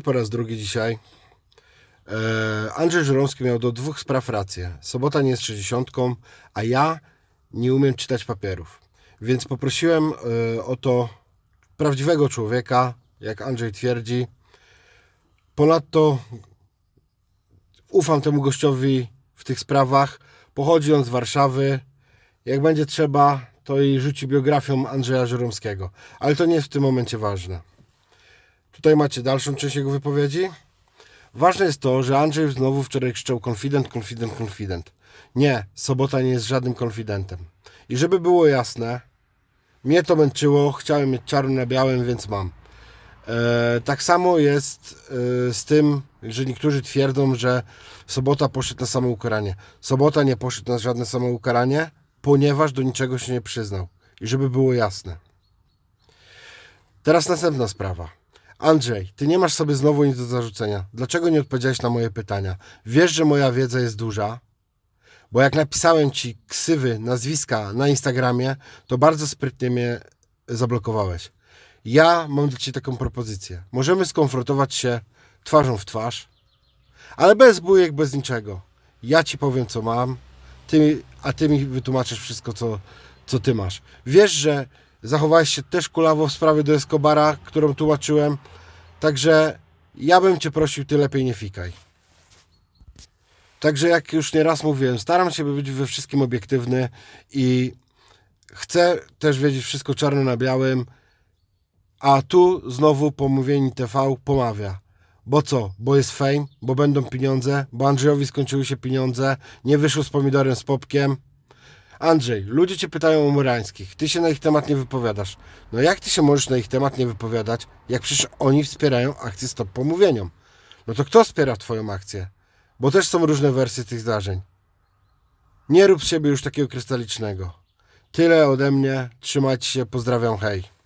po raz drugi dzisiaj. E, Andrzej Żurowski miał do dwóch spraw rację. Sobota nie jest 60, a ja nie umiem czytać papierów. Więc poprosiłem e, o to prawdziwego człowieka, jak Andrzej twierdzi. Ponadto ufam temu gościowi w tych sprawach. Pochodzi on z Warszawy. Jak będzie trzeba, to i rzuci biografią Andrzeja Żuromskiego. Ale to nie jest w tym momencie ważne. Tutaj macie dalszą część jego wypowiedzi. Ważne jest to, że Andrzej znowu wczoraj krzyczał konfident, konfident, konfident. Nie, Sobota nie jest żadnym konfidentem. I żeby było jasne, mnie to męczyło, chciałem mieć czarno na białym, więc mam. E, tak samo jest e, z tym, że niektórzy twierdzą, że Sobota poszedł na samoukaranie. Sobota nie poszedł na żadne samoukaranie, ponieważ do niczego się nie przyznał. I żeby było jasne. Teraz następna sprawa. Andrzej, ty nie masz sobie znowu nic do zarzucenia. Dlaczego nie odpowiedziałeś na moje pytania? Wiesz, że moja wiedza jest duża, bo jak napisałem ci ksywy, nazwiska na Instagramie, to bardzo sprytnie mnie zablokowałeś. Ja mam dla ciebie taką propozycję. Możemy skonfrontować się twarzą w twarz, ale bez bujek, bez niczego. Ja ci powiem, co mam, ty, a ty mi wytłumaczysz wszystko, co, co ty masz. Wiesz, że zachowałeś się też kulawo w sprawie do Escobara, którą tłumaczyłem, także ja bym cię prosił, ty lepiej nie fikaj. Także jak już nieraz mówiłem, staram się być we wszystkim obiektywny i chcę też wiedzieć wszystko czarno na białym, a tu znowu pomówieni TV pomawia. Bo co? Bo jest fame, bo będą pieniądze, bo Andrzejowi skończyły się pieniądze, nie wyszło z pomidorem z popkiem. Andrzej, ludzie cię pytają o Murańskich, ty się na ich temat nie wypowiadasz. No jak ty się możesz na ich temat nie wypowiadać, jak przecież oni wspierają akcję Stop Pomówieniom? No to kto wspiera twoją akcję? Bo też są różne wersje tych zdarzeń. Nie rób z siebie już takiego krystalicznego. Tyle ode mnie, trzymajcie się, pozdrawiam, hej.